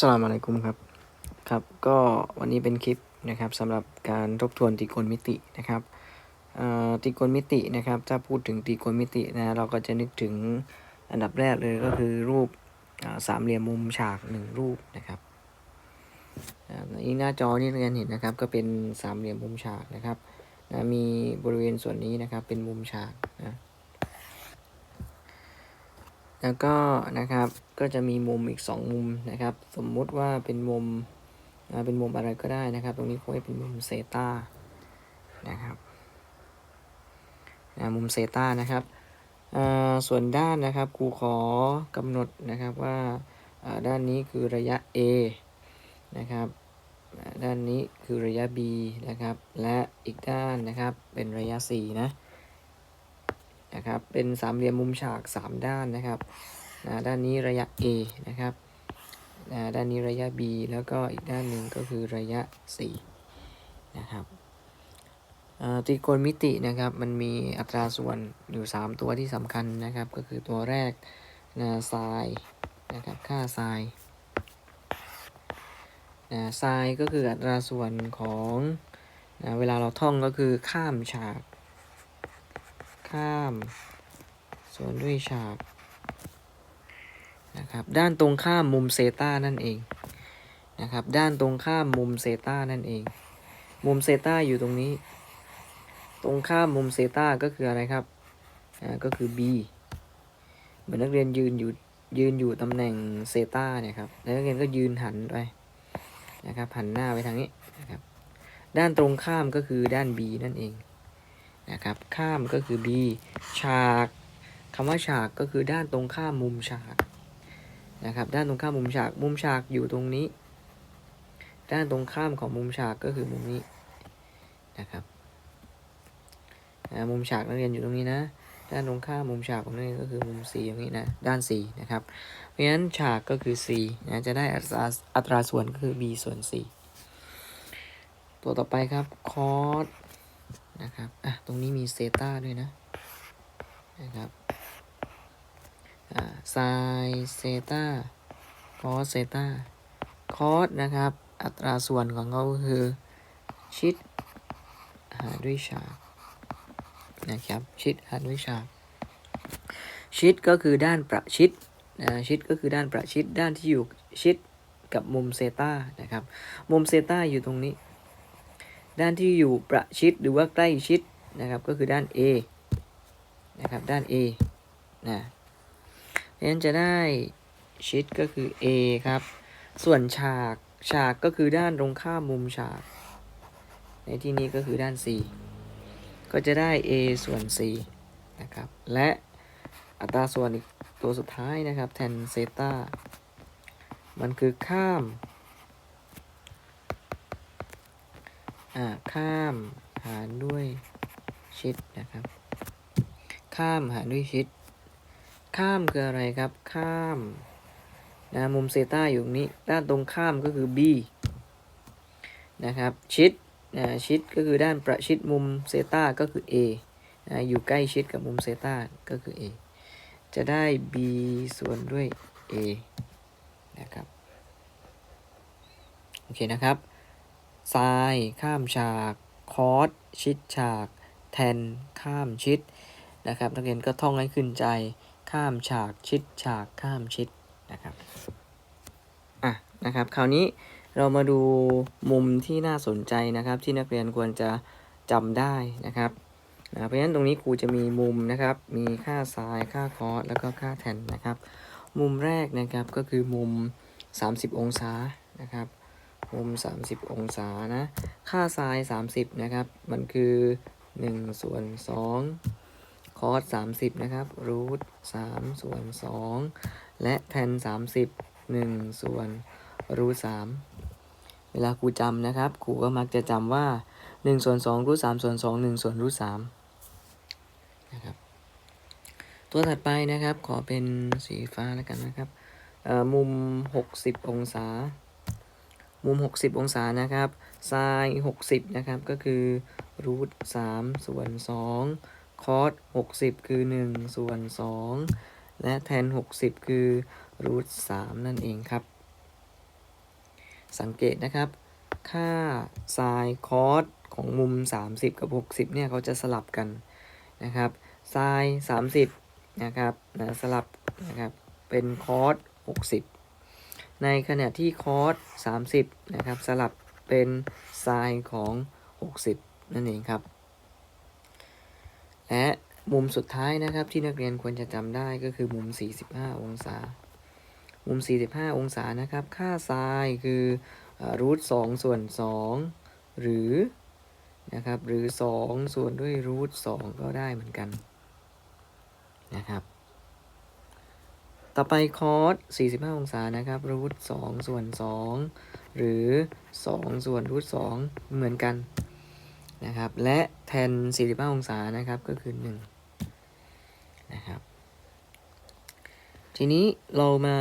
สลามอะลัยกุมครับครับก็วันนี้เป็นคลิปนะครับสำหรับการทบทวนตรีโกณมิตินะครับตรีโกณมิตินะครับ ถ้าพูดถึงตรีโกณมิตินะเราก็จะนึกถึงอันดับแรกเลยก็คือรูปสามเหลี่ยมมุมฉากหนึ่งรูปนะครับอ่าในหน้าจอนี่เราเห็นนะครับ ก็เป็นสามเหลี่ยมมุมฉากนะครับนะมีบริเวณส่วนนี้นะครับเป็นมุมฉากนะ แล้วก็นะครับก็จะมีมุมอีก 2 มุมนะครับ สมมุติว่าเป็นมุมเป็นมุมอะไรก็ได้นะครับ ตรงนี้เขาให้เป็นมุมเซตานะครับมุมเซตานะครับส่วนด้านนะครับครูขอกำหนดนะครับว่าด้านนี้คือระยะ A นะครับด้านนี้คือระยะ B นะครับ และอีกด้านนะครับเป็นระยะ C นะ นะครับเป็นสามเหลี่ยมมุมฉาก 3 ด้านนะครับนะด้านนี้ระยะ A นะครับนะด้านนี้ระยะ B แล้วก็อีกด้านหนึ่งก็คือระยะ C นะครับตรีโกณมิตินะครับมันมีอัตราส่วนอยู่ 3 ตัวที่สำคัญนะครับ ก็คือตัวแรกนะไซน์นะครับค่าไซน์นะไซน์ก็คืออัตราส่วนของนะเวลาเราท่องก็คือข้ามฉาก ข้ามส่วนด้วยฉากนะครับด้านตรงข้ามมุมเซตานั่นเองนะครับด้านตรงข้ามมุมเซตานั่นเอง มุมเซตาอยู่ตรงนี้ ตรงข้ามมุมเซตาก็คืออะไรครับอ่าก็คือ b เหมือนนักเรียนยืนอยู่ยืนอยู่ตำแหน่งเซตาเนี่ยครับแล้วนักเรียนก็ยืนหันไปนะครับหันหน้าไปทางนี้นะครับด้านตรงข้ามก็คือด้าน b นั่นเอง นะครับ ข้ามก็คือ B ฉากคำว่าฉากก็คือด้านตรงข้ามมุมฉากนะครับ ด้านตรงข้ามมุมฉาก มุมฉากอยู่ตรงนี้ ด้านตรงข้ามของมุมฉากก็คือมุมนี้นะครับมุมฉากนักเรียนอยู่ตรงนี้นะ ด้านตรงข้ามมุมฉากของนักเรียนก็คือมุม C ตรงนี้นะ ด้าน C นะครับ เพราะฉะนั้นฉากก็คือ C นะ จะได้อัตราอัตราส่วนก็คือ B ส่วน C ตัวต่อไปครับคอส นะครับ อะ ตรงนี้มีเซตาด้วยนะ นะครับ อ่าไซเซตาคอสเซตาคอสนะครับ อัตราส่วนของเขาคือ ชิดหารด้วยฉากนะครับ ชิดหารด้วยฉาก ชิดก็คือด้านประชิดนะชิดก็คือด้านประชิด ด้านที่อยู่ชิดกับมุมเซตานะครับ มุมเซตาอยู่ตรงนี้ ด้านที่อยู่ประชิดหรือว่าใกล้ชิดนะครับก็คือด้าน A นะครับด้าน A นะเพราะฉะนั้นจะได้ชิดก็คือ A ครับ ส่วนฉากฉากก็คือด้านตรงข้ามมุมฉาก ในที่นี้ก็คือด้าน C ก็จะได้ A ส่วน C นะครับ และอัตราส่วนอีกตัวสุดท้ายนะครับแทนเซตามันคือข้าม อ่า ข้ามหารด้วยชิดนะครับ ข้ามหารด้วยชิด ข้ามคืออะไรครับ ข้ามนะมุมเซตาอยู่ตรงนี้ด้านตรงข้ามก็คือ b นะครับ ชิดนะชิดก็คือด้านประชิดมุมเซตาก็คือ a นะอยู่ใกล้ชิดกับมุมเซตาก็คือ a จะได้ b ส่วนด้วย a นะครับ โอเคนะครับ ไซน์ข้ามฉาก คอสชิดฉาก แทน ข้ามชิดนะครับ นักเรียนก็ท่องให้ขึ้นใจ ข้ามฉากชิดฉากข้ามชิดนะครับอะนะครับ คราวนี้เรามาดูมุมที่น่าสนใจนะครับ ที่นักเรียนควรจะจำได้นะครับนะเพราะฉะนั้นตรงนี้ครูจะมีมุมนะครับ มีค่าไซน์ค่าคอสแล้วก็ค่าแทนนะครับ มุมแรกนะครับก็คือมุม 30 องศานะครับ มุม 30 องศานะ ค่าไซน์30 นะครับ มันคือ 1 ส่วน 2 คอส 30 นะครับ รูท3ส่วน 2 และแทน 30 1 ส่วน รูท3เวลาครูจำนะครับ ครูก็มักจะจำว่า 1 ส่วน 2 รูท3ส่วน 2 1 ส่วน รูท3นะครับ ตัวถัดไปนะครับ ขอเป็นสีฟ้าแล้วกันนะครับ มุม 60 องศา มุม 60 องศานะครับไซน์60 นะครับ ก็คือรูท3ส่วน2คอส60 คือ 1 ส่วน 2 และแทน 60 คือรูท3นั่นเองครับ สังเกตนะครับ ค่าไซน์คอสของมุม 30 กับ 60 เนี่ย เขาจะสลับกันนะครับไซน์30 นะครับนะสลับนะครับ เป็นคอส60 ในขณะที่คอส30 นะครับ สลับเป็นไซน์ของ 60 นั่นเองครับ และมุมสุดท้ายนะครับที่นักเรียนควรจะจำได้ก็คือมุม 45 องศา มุม 45 องศานะครับ ค่าไซน์คือรูท2ส่วน 2 หรือนะครับหรือ 2 ส่วนด้วยรูท2ก็ได้เหมือนกันนะครับ ต่อไปคอส45 องศานะครับรูท2ส่วน 2 หรือ 2 ส่วนรูท2เหมือนกันนะครับ และแทน 45 องศานะครับก็คือ 1 นะครับ ทีนี้เรามา